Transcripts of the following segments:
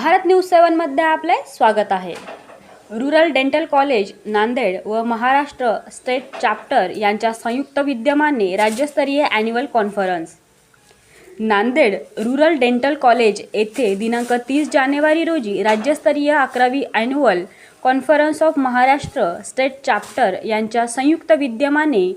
Bharat news सेवनमध्ये आपले स्वागत आहे. रुरल डेंटल कॉलेज नांदेड व महाराष्ट्र स्टेट चॅप्टर यांच्या संयुक्त विद्यमाने राज्यस्तरीय annual conference Nanded rural dental college येथे दिनांक तीस जानेवारी रोजी राज्यस्तरीय अकरावी annual conference of Maharashtra state chapter यांच्या संयुक्त विद्यमाने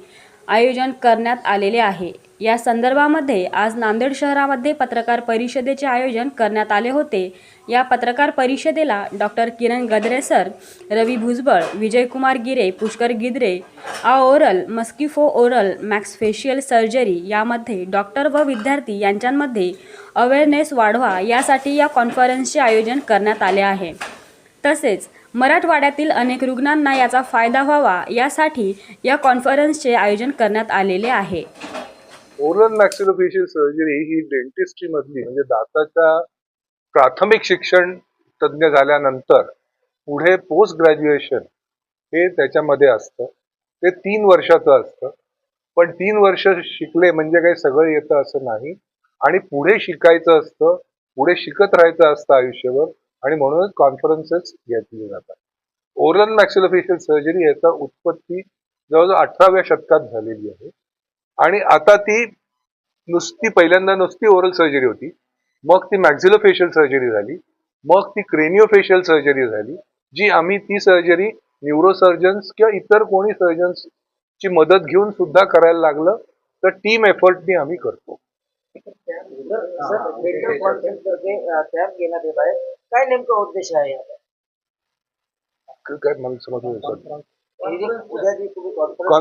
आयोजन करण्यात आलेले आहे. या संदर्भामध्ये आज नांदेड शहरामध्ये पत्रकार परिषदेचे आयोजन करण्यात आले होते. या पत्रकार परिषदेला डॉक्टर किरण गदरे सर रवी भुजबळ विजयकुमार गिरे पुष्कर गिद्रे आ ओरल मस्किफो ओरल मॅक्स फेशियल सर्जरी यामध्ये डॉक्टर व विद्यार्थी यांच्यामध्ये अवेअरनेस वाढवा यासाठी या कॉन्फरन्सचे आयोजन करण्यात आले आहे. तसेच मराठवाड्यातील अनेक रुग्णांना याचा फायदा व्हावा यासाठी या कॉन्फरन्सचे आयोजन करण्यात आलेले आहे. ओरल मॅक्सिलोफेशियल सर्जरी ही डेंटिस्ट्री मधली म्हणजे दाताच्या प्राथमिक शिक्षण तज्ज्ञ झाल्यानंतर पुढे पोस्ट ग्रॅज्युएशन हे त्याच्यामध्ये असतं. ते तीन वर्षाचं असतं. पण तीन वर्ष शिकले म्हणजे काही सगळं येतं असं नाही. आणि पुढे शिकायचं असतं पुढे शिकत राहायचं असतं आयुष्यभर आणि म्हणूनच कॉन्फरन्सेस घेतले जातात. ओरल मॅक्सिलोफेशियल सर्जरी याचा उत्पत्ती जवळजवळ अठराव्या शतकात झालेली आहे. आणि आता ती नुसती पहिल्यांदा नुसती ओरल सर्जरी होती. मग ती मॅक्झिलोफेशियल सर्जरी झाली. मग ती क्रेनिओफेशियल सर्जरी झाली जी आम्ही ती सर्जरी न्यूरोसर्जन्स किंवा इतर कोणी सर्जन्स ची मदत घेऊन सुद्धा करायला लागलं तर टीम एफर्टनी आम्ही करतो. कॉन्फरन्स काय नेमका उद्देश आहे काय मला समजलं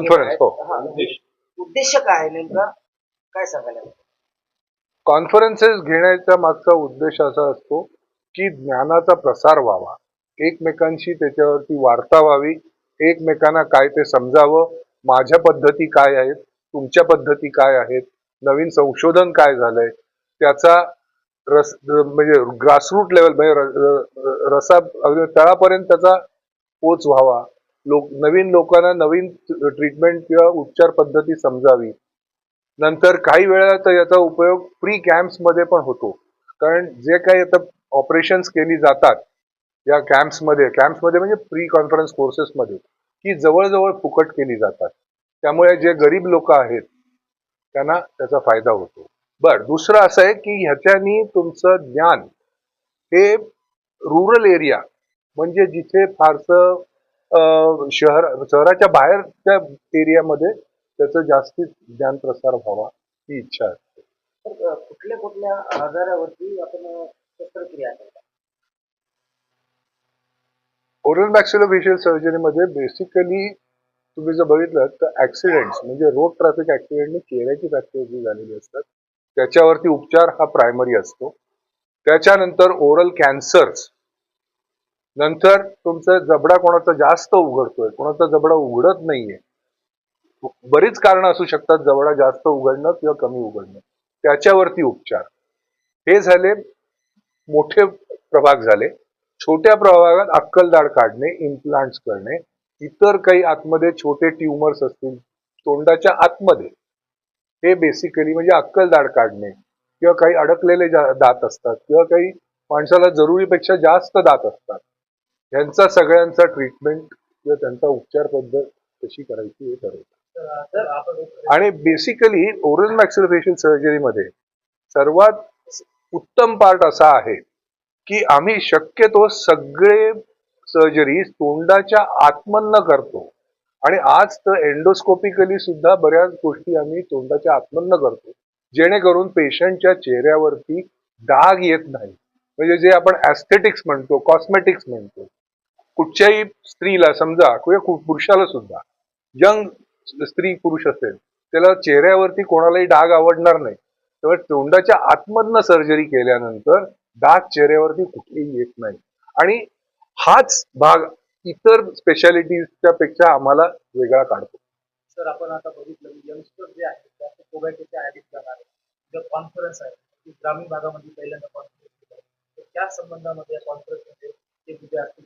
sorry. ही. उद्देश काय नेमका? काय सांगायला कॉन्फरन्सेस घेण्याचा मागचा उद्देश असा असतो की ज्ञानाचा प्रसार व्हावा. एकमेकांशी त्याच्यावरती वार्ता व्हावी. एकमेकांना काय ते समजावं. माझ्या पद्धती काय आहेत? तुमच्या पद्धती काय आहेत? नवीन संशोधन काय झालंय? त्याचा रस म्हणजे ग्रासरूट लेवल म्हणजे रसा तळापर्यंत त्याचा पोच व्हावा. लोक नवीन लोकांना नवीन ट्रीटमेंट किंवा उपचार पद्धती समजावी. नंतर काही वेळा तर याचा उपयोग प्री कॅम्प्समध्ये पण होतो. कारण जे काही आता ऑपरेशन्स केली जातात या कॅम्प्समध्ये कॅम्प्समध्ये म्हणजे प्री कॉन्फरन्स कोर्सेसमध्ये की जवळजवळ फुकट केली जातात. त्यामुळे जे गरीब लोक आहेत त्यांना त्याचा फायदा होतो. बर दुसरं असं आहे की ह्याच्यानी तुमचं ज्ञान हे रुरल एरिया म्हणजे जिथे फारसं शहर शहराच्या बाहेरच्या एरियामध्ये त्याचं जास्तीत ज्ञान प्रसार व्हावा ही इच्छा असते कुठल्या कुठल्या आजारावरती आपण शस्त्रक्रिया ओरल मॅक्सिलोफेशियल सर्जरीमध्ये बेसिकली तुम्ही जर बघितलं तर ऍक्सिडेंट्स म्हणजे रोड ट्रॅफिक ऍक्सिडेंटने चेहऱ्याची फ्रॅक्चर झालेली असतात. त्याच्यावरती उपचार हा प्रायमरी असतो. त्याच्यानंतर ओरल कॅन्सर्स नंतर तुमचा जबडा कोणाचा जास्त उघडतोय कोणाचा जबडा उघडत नाहीये. बरीच कारण असू शकतात जबडा जास्त उघडणं किंवा कमी उघडणं. त्याच्यावरती उपचार. हे झाले मोठे प्रभाग झाले. छोट्या प्रभागात अक्कलदाड काढणे इम्प्लांट्स करणे इतर काही आतमध्ये छोटे ट्युमर्स असतील तोंडाच्या आतमध्ये. हे बेसिकली म्हणजे अक्कलदाड काढणे किंवा काही अडकलेले जा- दात असतात किंवा काही माणसाला जरुरीपेक्षा जास्त दात असतात. यांचा सगळ्यांचा ट्रीटमेंट किंवा त्यांचा उपचार पद्धत कशी करायची हे ठरवतात आणि बेसिकली ओरल मॅक्सिलोफेशियल सर्जरीमध्ये सर्वात उत्तम पार्ट असा आहे की आम्ही शक्यतो सगळे सर्जरी तोंडाच्या आतमधनं करतो. आणि आज तर एंडोस्कोपिकली सुद्धा बऱ्याच गोष्टी आम्ही तोंडाच्या आतमधनं करतो. जेणेकरून पेशंटच्या चेहऱ्यावरती डाग येत नाही. म्हणजे जे आपण ऍस्थेटिक्स म्हणतो कॉस्मेटिक्स म्हणतो कुठच्याही स्त्रीला समजा किंवा पुरुषाला सुद्धा यंग स्त्री पुरुष असेल त्याला चेहऱ्यावरती कोणालाही डाग आवडणार नाही. तेव्हा तोंडाच्या आतमधनं सर्जरी केल्यानंतर डाग चेहऱ्यावरती कुठेही येत नाही. आणि हाच भाग इतर स्पेशालिटीजच्या पेक्षा आम्हाला वेगळा काढतो. सर आपण आता बघितलं यंगस्टर जे आहेत कॉन्फरन्स आहे ग्रामीण भागामध्ये पहिल्यांदा कॉन्फरन्स तर त्या संबंधामध्ये या कॉन्फरन्समध्ये ते विद्यार्थी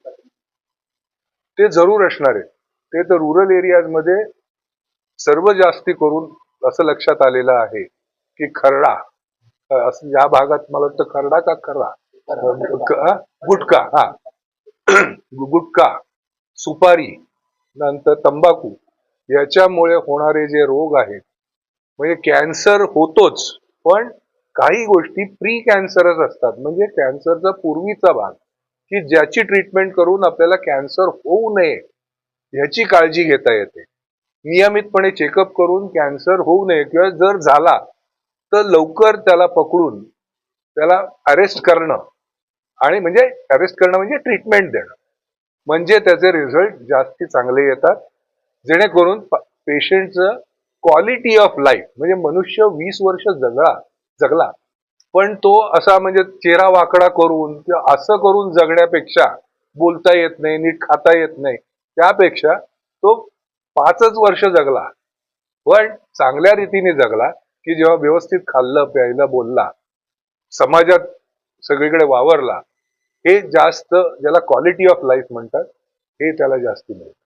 ते जरूर असणार आहे ते तर रुरल एरियाजमध्ये सर्व जास्ती करून असं लक्षात आलेलं आहे की खरडा असं या भागात मला वाटतं खरडा का खरा ग- हा? गुटखा हा. गुटखा सुपारी नंतर तंबाखू याच्यामुळे होणारे जे रोग आहेत म्हणजे कॅन्सर होतोच पण काही गोष्टी प्री कॅन्सरच असतात. म्हणजे कॅन्सरचा पूर्वीचा भाग. की ज्याची ट्रीटमेंट करून आपल्याला कॅन्सर होऊ नये ह्याची काळजी घेता येते. नियमितपणे चेकअप करून कॅन्सर होऊ नये किंवा जर झाला तर लवकर त्याला पकडून त्याला अरेस्ट करणं आणि म्हणजे अरेस्ट करणं म्हणजे ट्रीटमेंट देणं. म्हणजे त्याचे रिझल्ट जास्ती चांगले येतात. जेणेकरून पेशंटचं क्वालिटी ऑफ लाईफ म्हणजे मनुष्य वीस वर्ष जगला जगला पण तो असा म्हणजे चेहरा वाकडा करून किंवा असं करून जगण्यापेक्षा बोलता येत नाही नीट खाता येत नाही त्यापेक्षा तो पाचच वर्ष जगला. पण चांगल्या रीतीने जगला की जेव्हा व्यवस्थित खाल्लं प्यायला बोलला समाजात सगळीकडे वावरला हे जास्त ज्याला क्वालिटी ऑफ लाईफ म्हणतात हे त्याला जास्ती मिळतं.